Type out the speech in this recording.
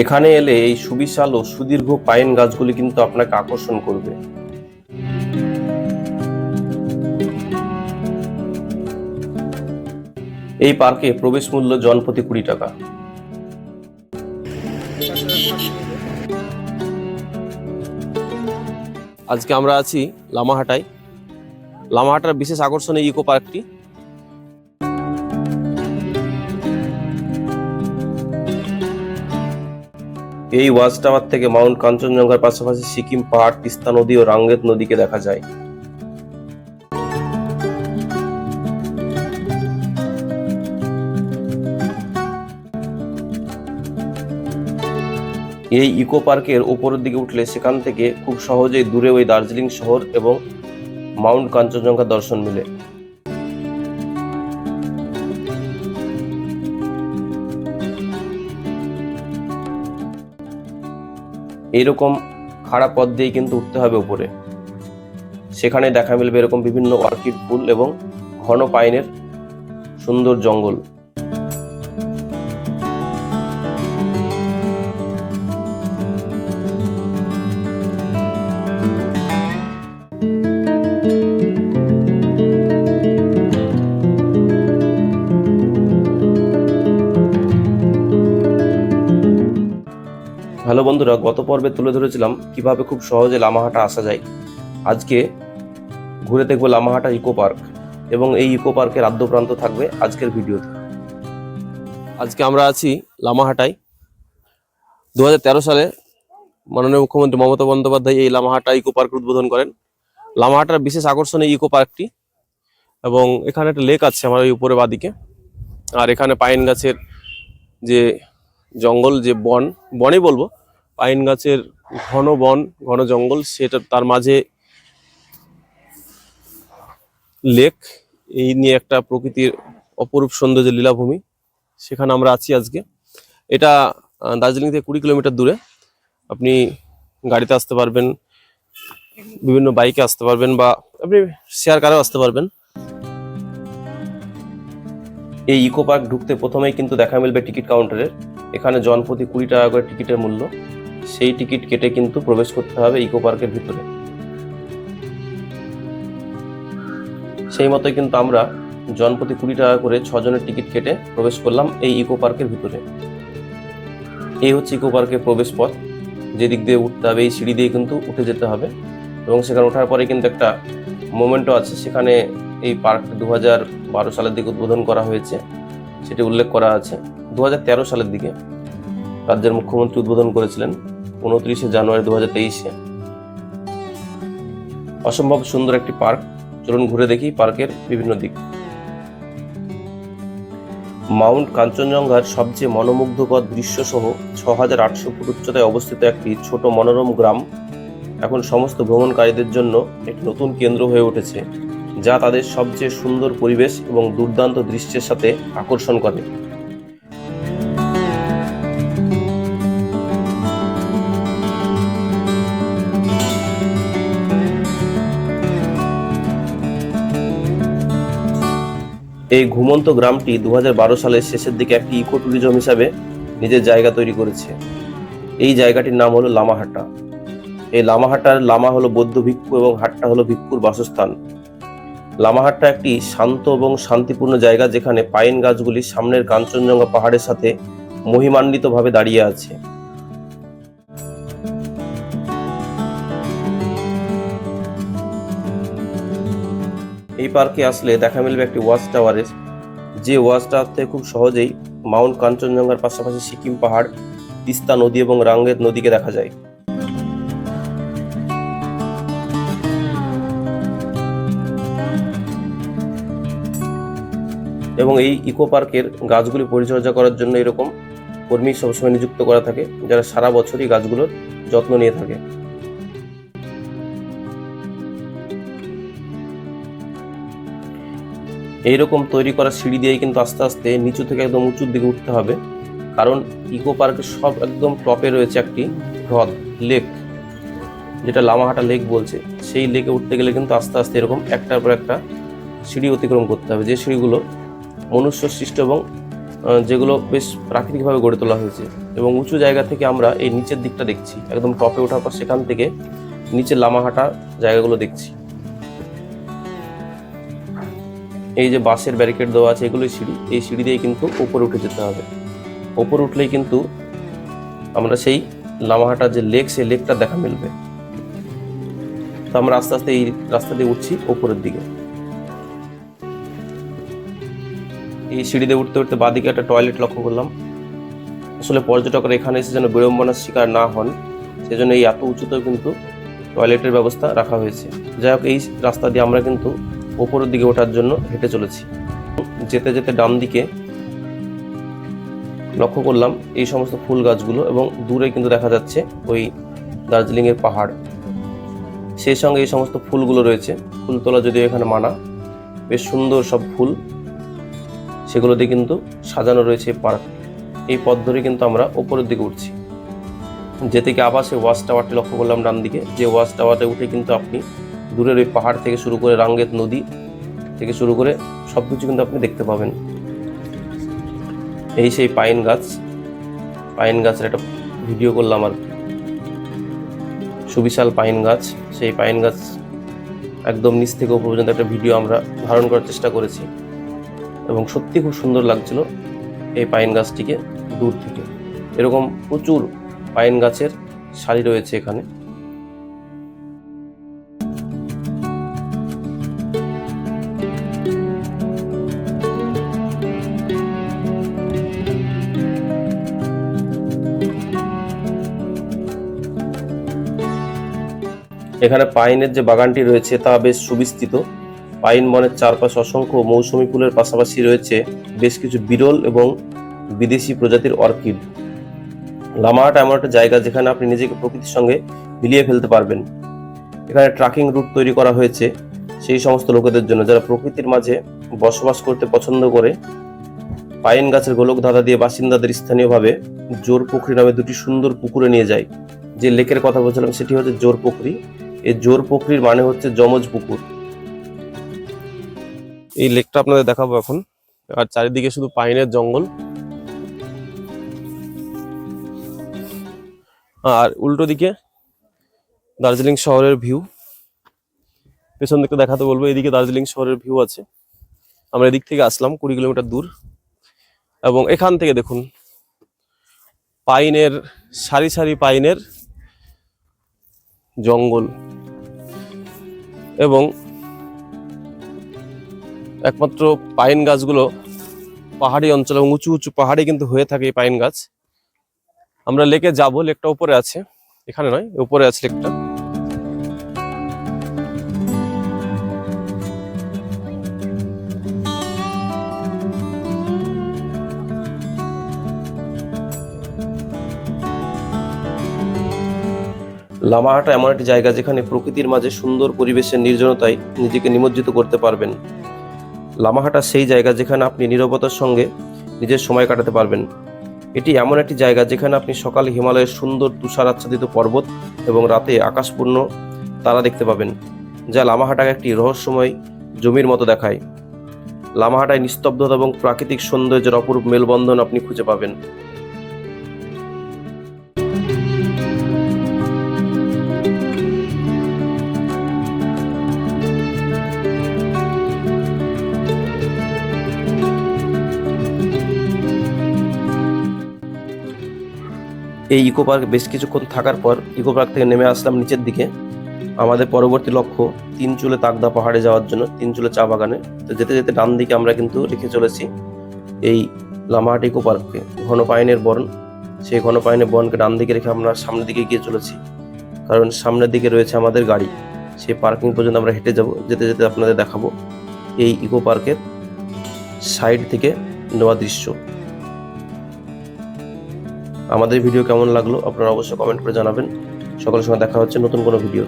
এখানে এলে এই সুবিশাল ও সুদীর্ঘ পাইন গাছগুলি কিন্তু আপনাকে আকর্ষণ করবে। এই পার্কে প্রবেশ মূল্য জনপ্রতি কুড়ি টাকা। আজকে আমরা আছি লামাহাটায়। লামাহাটার বিশেষ আকর্ষণ ইকো পার্কটি এই ওয়াচ টাওয়ার থেকে মাউন্ট কাঞ্চনজঙ্ঘার পাশাপাশি সিকিম পাহাড়, তিস্তা নদী ও রাঙ্গেত নদীকে দেখা যায়। এই ইকো পার্কের উপরের দিকে উঠলে সেখান থেকে খুব সহজেই দূরে ওই দার্জিলিং শহর এবং মাউন্ট কাঞ্চনজঙ্ঘা দর্শন মিলে। এইরকম খারাপ পথ দিয়ে কিন্তু উঠতে হবে উপরে। সেখানে দেখা মিলবে এরকম বিভিন্ন অর্কিড ফুল এবং ঘন পাইনের সুন্দর জঙ্গল। হ্যালো বন্ধুরা, গত পর্বে তুলে ধরেছিলাম কীভাবে খুব সহজে লামাহাটা আসা যায়। আজকে ঘুরে দেখব লামাহাটা ইকো পার্ক এবং এই ইকো পার্কের আদ্য প্রান্ত থাকবে আজকের ভিডিওতে। আজকে আমরা আছি লামাহাটায়। দু হাজার তেরো সালে মাননীয় মুখ্যমন্ত্রী মমতা বন্দ্যোপাধ্যায় এই লামাহাটা ইকো পার্ক উদ্বোধন করেন। লামাহাটার বিশেষ আকর্ষণ এই ইকো পার্কটি এবং এখানে একটা লেক আছে আমার এই উপরে বাদিকে। আর এখানে পাইন গাছের যে জঙ্গল, যে বন, বনই বলব পাইন গাছের ঘন বন, ঘন জঙ্গল, সেটা তার মাঝে লেক। এই নিয়ে একটা প্রকৃতির অপরূপ সৌন্দর্যের লীলাভূমি। সেখানে আমরা আছি আজকে। এটা দার্জিলিং থেকে কুড়ি কিলোমিটার দূরে। আপনি গাড়িতে আসতে পারবেন, বিভিন্ন বাইকে আসতে পারবেন বা আপনি শেয়ার কারেও আসতে পারবেন। এই ইকো পার্ক ঢুকতে প্রথমেই কিন্তু দেখা মিলবে টিকিট কাউন্টারের। এখানে জনপ্রতি কুড়ি টাকা করে টিকিটের মূল্য। সেই টিকিট কেটে কিন্তু প্রবেশ করতে হবে ইকো পার্কের ভিতরে। সেই মতোই কিন্তু আমরা জনপ্রতি কুড়ি টাকা করে ছজনের টিকিট কেটে প্রবেশ করলাম এই ইকো পার্কের ভিতরে। এই হচ্ছে ইকো পার্কের প্রবেশ পথ। যে দিক দিয়ে উঠতে হবে, এই সিঁড়ি দিয়ে কিন্তু উঠে যেতে হবে এবং সেখানে ওঠার পরে কিন্তু একটা মোমেন্টও আছে। সেখানে এই পার্ক দু বারো সালের দিকে উদ্বোধন করা হয়েছে, সেটি উল্লেখ করা আছে। দু হাজার তেরো সালের দিকে রাজ্যের মুখ্যমন্ত্রী উদ্বোধন করেছিলেন। উনত্রিশে জানুয়ারি দু হাজার তেইশে। অসম্ভব সুন্দর একটি পার্ক। চলুন ঘুরে দেখি পার্কের বিভিন্ন দিক। মাউন্ট কাঞ্চনজঙ্ঘার সবচেয়ে মনোমুগ্ধকর দৃশ্য সহ ছ হাজার আটশো ফুট উচ্চতায় অবস্থিত একটি ছোট মনোরম গ্রাম। এখন সমস্ত ভ্রমণকারীদের জন্য একটি নতুন কেন্দ্র হয়ে উঠেছে, যা তাদের সবচেয়ে সুন্দর পরিবেশ এবং দুর্দান্ত দৃশ্যের সাথে আকর্ষণ করে। এই ঘুমন্ত গ্রামটি দু হাজার বারো সালের শেষের দিকে একটি ইকো ট্যুরিজম হিসাবে নিজের জায়গা তৈরি করেছে। এই জায়গাটির নাম হলো লামাহাটা। এই লামাহাটার লামা হলো বৌদ্ধ ভিক্ষু এবং হাট্টা হলো ভিক্ষুর বাসস্থান। লামাহাট্টা একটি শান্ত এবং শান্তিপূর্ণ জায়গা যেখানে পাইন গাছগুলি সামনের কাঞ্চনজঙ্ঘা পাহাড়ের সাথে মহিমান্বিতভাবে দাঁড়িয়ে আছে। এই পার্কে আসলে দেখা মিলবে একটি ওয়াচ টাওয়ারের। যে ওয়াচ টাওয়ার থেকে খুব সহজেই মাউন্ট কাঞ্চনজঙ্ঘার পাশাপাশি সিকিম পাহাড়, তিস্তা নদী এবং রাঙ্গেত নদীকে দেখা যায়। এবং এই ইকো পার্কের গাছগুলি পরিচর্যা করার জন্য এরকম কর্মী সবসময় নিযুক্ত করা থাকে, যারা সারা বছরই গাছগুলোর যত্ন নিয়ে থাকে। এইরকম তৈরি করা সিঁড়ি দিয়ে কিন্তু আস্তে আস্তে নিচু থেকে একদম উঁচুর দিকে উঠতে হবে। কারণ ইকো পার্কের সব একদম টপে রয়েছে একটি হ্রদ, লেক, যেটা লামাহাটা লেক বলছে। সেই লেকে উঠতে গেলে কিন্তু আস্তে আস্তে এরকম একটার পর একটা সিঁড়ি অতিক্রম করতে হবে। যে সিঁড়িগুলো মনুষ্য সৃষ্ট এবং যেগুলো বেশ প্রাকৃতিকভাবে গড়ে তোলা হয়েছে এবং উঁচু জায়গা থেকে আমরা এই নিচের দিকটা দেখছি। একদম টপে ওঠার পর সেখান থেকে নিচে লামাহাটা জায়গাগুলো দেখছি। এই যে বাঁশের ব্যারিকেড দেওয়া আছে, এগুলোই সিঁড়ি। এই সিঁড়ি দিয়ে কিন্তু উপরে উঠে যেতে হবে। উপরে উঠলেই কিন্তু আমরা সেই লামাহাটার যে লেক সেই লেকটা দেখা মিলবে। তো আমরা আস্তে আস্তে এই রাস্তা দিয়ে উঠছি উপরের দিকে। এই সিঁড়ি দিয়ে উঠতে উঠতে বাদিকে একটা টয়লেট লক্ষ্য করলাম। আসলে পর্যটকরা এখানে এসে যেন বিড়ম্বনার শিকার না হন, সেজন্য এই এত উঁচুতেও কিন্তু টয়লেটের ব্যবস্থা রাখা হয়েছে। যাই হোক, এই রাস্তা দিয়ে আমরা কিন্তু ওপরের দিকে ওঠার জন্য হেঁটে চলেছি। যেতে যেতে ডান দিকে লক্ষ্য করলাম এই সমস্ত ফুল গাছগুলো এবং দূরে কিন্তু দেখা যাচ্ছে ওই দার্জিলিংয়ের পাহাড়। সেই সঙ্গে এই সমস্ত ফুলগুলো রয়েছে। ফুল তোলা যদিও এখানে মানা, বেশ সুন্দর সব ফুল। সেগুলো দিয়ে কিন্তু সাজানো রয়েছে পার্ক। এই পথ ধরে কিন্তু আমরা ওপরের দিকে উঠছি। গিয়ে আবার সেই ওয়াচ টাওয়ারটি লক্ষ্য করলাম ডান দিকে যে ওয়াচ টাওয়ারে উঠে কিন্তু আপনি দূরের ওই পাহাড় থেকে শুরু করে রাঙ্গেত নদী থেকে শুরু করে সব কিছু কিন্তু আপনি দেখতে পাবেন। এই সেই পাইন গাছ, পাইন গাছের একটা ভিডিও করলাম আর সুবিশাল পাইন গাছ। সেই পাইন গাছ একদম নিচ থেকে পর্যন্ত একটা ভিডিও আমরা ধারণ করার চেষ্টা করেছি এবং সত্যি খুব সুন্দর লাগছিল এই পাইন গাছটিকে দূর থেকে। এরকম প্রচুর পাইন গাছের সারি রয়েছে এখানে। এখানে পাইনের যে বাগানটি রয়েছে তা বেশ সুবিস্তৃত। পাইন বনের চারপাশে অসংখ্য মৌসুমী ফুলের পাশাপাশি রয়েছে বেশ কিছু বিরল এবং বিদেশি প্রজাতির অর্কিড। লামাহাট এমন একটা জায়গা যেখানে আপনি নিজেকে প্রকৃতির সঙ্গে মিলিয়ে ফেলতে পারবেন। এখানে ট্রাকিং রুট তৈরি করা হয়েছে সেই সমস্ত লোকেদের জন্য যারা প্রকৃতির মাঝে বসবাস করতে পছন্দ করে পাইন গাছের গোলক ধাঁধা দিয়ে বাসিন্দাদের স্থানীয়ভাবে জোর পুকুরি নামে দুটি সুন্দর পুকুরে নিয়ে যায়। যে লেকের কথা বলছিলাম, সেটি হচ্ছে জোর পুকুরি। এই জোর পুকুরির মানে হচ্ছে যমজ পুকুর। এই লেকটা আপনাদের দেখাবো এখন। আর চারিদিকে শুধু পাইনের জঙ্গল। আর উল্টো দিকে দার্জিলিং শহরের ভিউ। পেছন দিকে দেখাতে বলব, এদিকে দার্জিলিং শহরের ভিউ আছে। আমরা এদিক থেকে আসলাম কুড়ি কিলোমিটার দূর। এবং এখান থেকে দেখুন, পাইনের, সারি সারি পাইনের জঙ্গল এবং একমাত্র পাইন গাছগুলো পাহাড়ি অঞ্চল এবং উঁচু উঁচু পাহাড়ে কিন্তু হয়ে থাকে এই পাইন গাছ। আমরা লেকে যাব, লেকটা উপরে আছে, এখানে নয়, উপরে আছে লেকটা। লামাহাটা এমন একটি জায়গা যেখানে প্রকৃতির মাঝে সুন্দর পরিবেশের নির্জনতায় নিজেকে নিমজ্জিত করতে পারবেন। লামাহাটা সেই জায়গা যেখানে আপনি নীরবতার সঙ্গে নিজের সময় কাটাতে পারবেন। এটি এমন একটি জায়গা যেখানে আপনি সকালে হিমালয়ের সুন্দর তুষার আচ্ছাদিত পর্বত এবং রাতে আকাশপূর্ণ তারা দেখতে পাবেন, যা লামাহাটাকে একটি রহস্যময় জমির মতো দেখায়। লামাহাটায় নিস্তব্ধতা এবং প্রাকৃতিক সৌন্দর্যের অপরূপ মেলবন্ধন আপনি খুঁজে পাবেন। এই ইকো পার্ক বেশ কিছুক্ষণ থাকার পর ইকো পার্ক থেকে নেমে আসলাম নিচের দিকে। আমাদের পরবর্তী লক্ষ্য তিন চুলে তাকদা পাহাড়ে যাওয়ার জন্য, তিন চুলে চা বাগানে। তো যেতে যেতে ডান দিকে আমরা কিন্তু রেখে চলেছি এই লামাহাট ইকো পার্ককে। ঘন পাইনের বন, সেই ঘন পাইনের বনকে ডান দিকে রেখে আমরা সামনের দিকে গিয়ে চলেছি। কারণ সামনের দিকে রয়েছে আমাদের গাড়ি। সেই পার্কিং পর্যন্ত আমরা হেঁটে যাব, যেতে যেতে আপনাদের দেখাবো এই ইকো পার্কের সাইড থেকে নেওয়া দৃশ্য। আমাদের ভিডিও কেমন লাগল আপনারা অবশ্যই কমেন্ট করে জানাবেন। সকলের সঙ্গে দেখা হচ্ছে নতুন কোনো ভিডিও